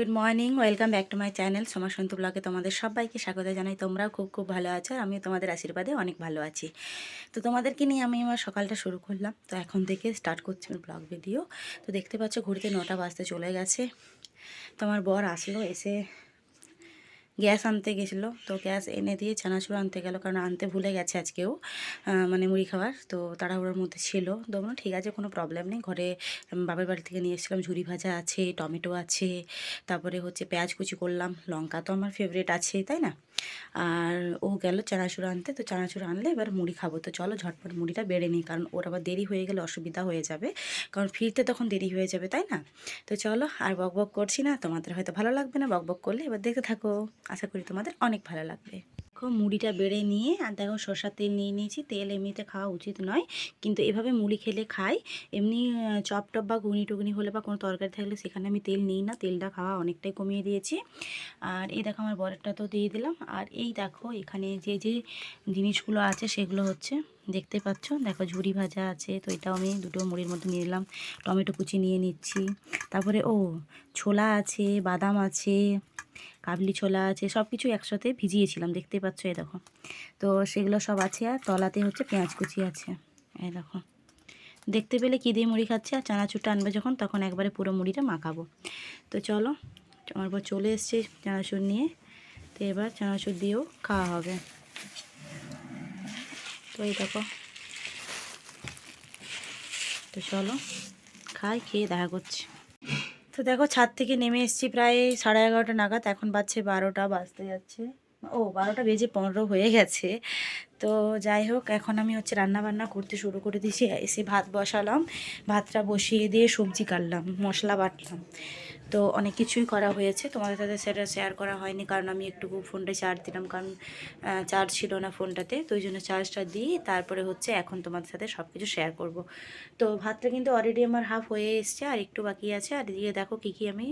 Good morning welcome back to my channel Soma Santu ব্লগে তোমাদের সবাইকে স্বাগত জানাই। তোমরাও খুব খুব ভালো আছো আমিও তোমাদের আশীর্বাদে অনেক ভালো আছি। তো তোমাদেরকে নিয়ে আমি আমার সকালটা শুরু করলাম। তো এখন থেকে স্টার্ট করছি আমি ব্লগ ভিডিও তো দেখতে পাচ্ছ ঘুরতে নটা বাজতে চলে গেছে। তোমার বর আসলো, এসে গ্যাস আনতে গেছিল। তো গ্যাস এনে দিয়ে চানাচুর আনতে গেল কারণ আনতে ভুলে গেছে আজকেও মানে মুড়ি খাবার তো তাড়াহুড়োর মধ্যে ছিল। তো বললাম, ঠিক আছে কোনো প্রবলেম নেই। ঘরে বাবার বাড়ি থেকে নিয়ে এসেছিলাম ঝুরি ভাজা আছে টমেটো আছে তারপরে হচ্ছে পেঁয়াজ কুচি করলাম লঙ্কা তো আমার ফেভারিট আছেই তাই না? আর ও গেল চানাচুর আনতে। তো চানাচুর আনলে এবার মুড়ি খাব। তো চলো ঝটপট মুড়িটা বেড়ে নিই কারণ ওর আবার দেরি হয়ে গেলে অসুবিধা হয়ে যাবে। কারণ ফিরতে তখন দেরি হয়ে যাবে তাই না? তো চলো আর বক বক করছি না। তোমাদের হয়তো ভালো লাগবে না বক বক করলে। এবার দেখতে থাকো। আশা করি তোমাদের অনেক ভালো লাগবে। দেখো, মুড়িটা বেড়ে নিয়ে আর দেখো, সর্ষার তেল নিয়ে নিয়েছি। তেল এমনিতে খাওয়া উচিত নয়, কিন্তু এভাবে মুড়ি খেলে খাই। এমনি চপ টপ বা ঘুগনি টুগনি হলে বা কোনো তরকারি থাকলে সেখানে আমি তেল নিই না, তেলটা খাওয়া অনেকটাই কমিয়ে দিয়েছি। আর এই দেখো, আমার বরেরটা তো দিয়ে দিলাম। আর এই দেখো, এখানে যে যে জিনিসগুলো আছে সেগুলো হচ্ছে, দেখতে পাচ্ছ? দেখো ঝুড়ি ভাজা আছে, তো এটাও আমি দুটো মুড়ির মধ্যে নিয়ে নিলাম। টমেটো কুচি নিয়ে নিচ্ছি। তারপরে, ও, ছোলা আছে, বাদাম আছে কাবলি ছোলা আছে সব কিছু একসাথে ভিজিয়েছিলাম, দেখতে পাচ্ছ এই দেখো। তো সেগুলো সব আছে আর তলাতে হচ্ছে পেঁয়াজ কুচি আছে, এই দেখো। দেখতে পেলে কী দিয়ে মুড়ি খাচ্ছে আর চানাচুরটা আনবে যখন, তখন একবারে পুরো মুড়িটা মাখাবো। তো চলো আমার পর চলে এসছে চানাচুর নিয়ে, তো এবার চানাচুর দিয়েও খাওয়া হবে। তো এই দেখো। তো চলো, খাই, খেয়ে দেখা করছি। তো দেখো ছাদ থেকে নেমে এসছি প্রায় সাড়ে এগারোটা নাগাদ, এখন বাজছে বারোটা, বাজতে যাচ্ছে। ও, বারোটা বেজে পনেরো হয়ে গেছে। তো যাই হোক, এখন আমি হচ্ছে রান্না বান্না করতে শুরু করে দিয়েছি। এসে ভাত বসালাম, ভাতটা বসিয়ে দিয়ে সবজি কাটলাম, মশলা বাটলাম। তো অনেক কিছুই করা হয়েছে, তোমাদের সাথে সেটা শেয়ার করা হয়নি, কারণ আমি একটুকু ফোনটা চার্জ দিলাম, কারণ চার্জ ছিল না ফোনটাতে। তো ওই জন্য চার্জটা দিই তারপরে হচ্ছে এখন তোমাদের সাথে সব কিছু শেয়ার করব। তো ভাতটা কিন্তু অলরেডি আমার হাফ হয়ে এসছে, আর একটু বাকি আছে। আর দিয়ে দেখো কী কী আমি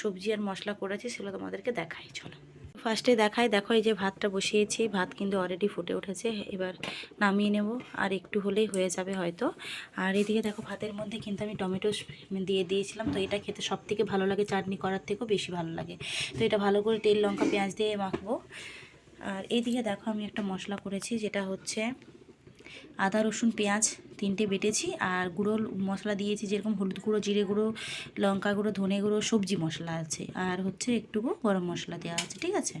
সবজি আর মশলা করেছি, সেগুলো তোমাদেরকে দেখাই, চলো। ফার্স্টে দেখায় দেখো এই যে ভাতটা বসিয়েছি, ভাত কিন্তু অলরেডি ফুটে উঠেছে, এবার নামিয়ে নেব, আর একটু হলেই হয়ে যাবে হয়তো। আর এদিকে দেখো ভাতের মধ্যে কিন্তু আমি টমেটো দিয়ে দিয়েছিলাম, তো এটা খেতে সব থেকে ভালো লাগে চাটনি করার থেকেও বেশি ভালো লাগে। তো এটা ভালো করে তেল, লঙ্কা, পেঁয়াজ দিয়ে মাখবো। আর এদিকে দেখো আমি একটা মশলা করেছি, যেটা হচ্ছে আদা, রসুন, পেঁয়াজ তিনটে বেটেছি আর গুঁড়ো মশলা দিয়েছি যেরকম হলুদ গুঁড়ো, জিরে গুঁড়ো, লঙ্কা গুঁড়ো, ধনে গুঁড়ো, সবজি মশলা আছে। আর হচ্ছে একটুকু গরম মশলা দেওয়া আছে, ঠিক আছে?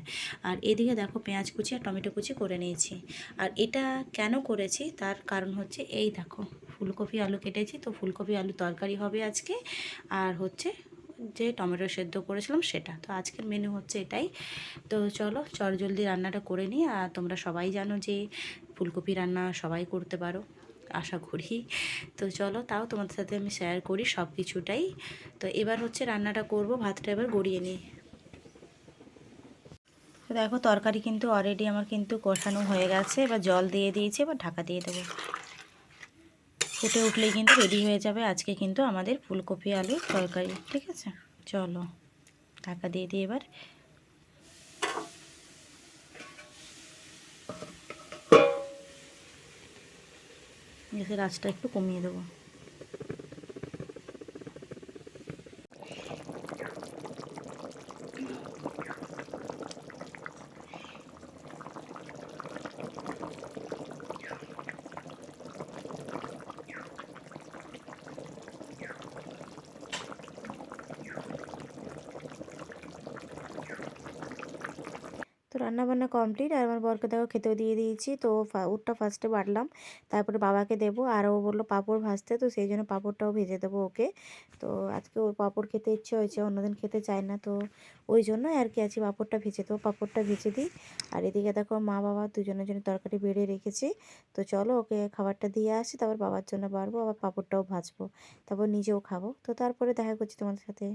আর এদিকে দেখো পেঁয়াজ কুচি আর টমেটো কুচি করে নিয়েছি। আর এটা কেন করেছি? তার কারণ হচ্ছে এই দেখো, ফুলকপি আলু কেটেছি, তো ফুলকপি আলু তরকারি হবে আজকে। আর হচ্ছে যে টমেটো সেদ্ধ করেছিলাম সেটা। তো আজকের মেনু হচ্ছে এটাই। তো চলো জলদি রান্নাটা করে নিই। আর তোমরা সবাই জানো যে ফুলকপি রান্না সবাই করতে পারো, আশা করি। তো চলো, তাও তোমাদের সাথে আমি শেয়ার করি সব কিছুটাই তো এবার হচ্ছে রান্নাটা করব, ভাতটা এবার গড়িয়ে নিই। দেখো, তরকারি কিন্তু অলরেডি আমার কিন্তু কষানো হয়ে গেছে। এবার জল দিয়ে দিয়েছি, এবার ঢাকা দিয়ে দেবো। ফুটে উঠলেই কিন্তু রেডি হয়ে যাবে। আজকে কিন্তু আমাদের ফুলকপি আলুর তরকারি, ঠিক আছে? চলো ঢাকা দিয়ে দিই এবার। গ্যাসের আঁচটা একটু কমিয়ে দেবো। তো রান্না বান্না কমপ্লিট আর আমার বরকে দেখো খেতেও দিয়ে দিয়েছি। তো উটটা ফার্স্টে বাটলাম, তারপরে বাবাকে দেবো আর ও বলল পাঁপড় ভাজতে, তো সেই জন্য পাঁপড়টাও ভেজে দেবো ওকে। তো আজকে ওর পাঁপড় খেতে ইচ্ছে হয়েছে, অন্যদিন খেতে চায় না, তো ওই জন্য আর কি আজকে পাঁপড়টা ভেজে দেবো, পাঁপড়টা ভেজে দিই। আর এদিকে দেখো মা বাবা দুজনের জন্য তরকারি বেড়ে রেখেছি, তো চলো ওকে খাবারটা দিয়ে আসি, তারপর বাবার জন্য বাড়বো, আবার পাঁপড়টাও ভাজবো, তারপর নিজেও খাব। তো তারপরে দেখা করছি তোমাদের সাথে।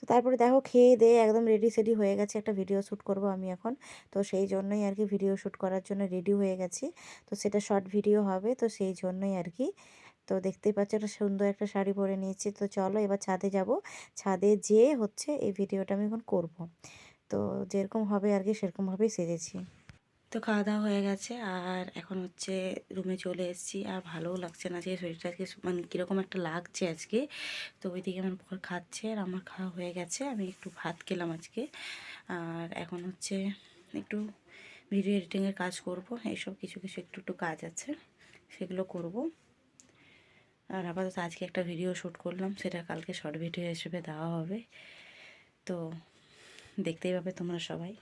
তো তারপরে দেখো খেয়ে দেয়ে একদম রেডি সেডি হয়ে গেছে, একটা ভিডিও শ্যুট করব আমি এখন। তো সেই জন্যই আর কি ভিডিও শ্যুট করার জন্য রেডি হয়ে গেছি। তো সেটা শর্ট ভিডিও হবে, তো সেই জন্যই আর কি। তো দেখতেই পাচ্ছ একটা সুন্দর একটা শাড়ি পরে নিয়েছি। তো চলো এবার ছাদে যাব। ছাদে যেয়ে হচ্ছে এই ভিডিওটা আমি এখন করব। তো যেরকম হবে আর কি, সেরকমভাবেই সেজেছি। তো খাওয়া দাওয়া হয়ে গেছে। আর এখন হচ্ছে রুমে চলে এসেছি। আর ভালোও লাগছে না যে শরীরটা আজকে মানে কীরকম একটা লাগছে আজকে। তো ওইদিকে আমার পর খাচ্ছে আর আমার খাওয়া হয়ে গেছে। আমি একটু ভাত খেলাম আজকে। আর এখন হচ্ছে একটু ভিডিও এডিটিংয়ের কাজ করব। এইসব কিছু কিছু একটু একটু কাজ আছে, সেগুলো করব। আর আপাতত আজকে একটা ভিডিও শ্যুট করলাম। সেটা কালকে শর্ট ভিডিও হিসেবে দেওয়া হবে। তো দেখতেই পাবে তোমরা সবাই।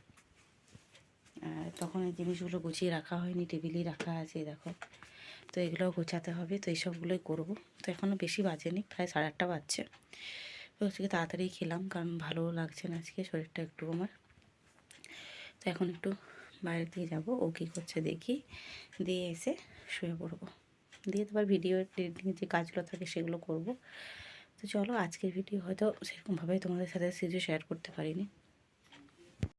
তখন এই জিনিসগুলো গুছিয়ে রাখা হয়নি, টেবিলেই রাখা আছে দেখো। তো এগুলোও গোছাতে হবে, তো এইসবগুলোই করব। তো এখনও বেশি বাজেনি, প্রায় সাড়ে আটটা বাজছে। তো আজকে তাড়াতাড়ি খেলাম, কারণ ভালোও লাগছে না আজকে, শরীরটা একটু আমার। তো এখন একটু বাইরে দিয়ে যাব, ও কী করছে দেখি। দিয়ে এসে শুয়ে পড়ব। দিয়ে তোমার ভিডিও এডিটিংয়ের যে কাজগুলো থাকে সেগুলো করব। তো চলো আজকের ভিডিও হয়তো সেরকমভাবে তোমাদের সাথে কিছু শেয়ার করতে পারিনি।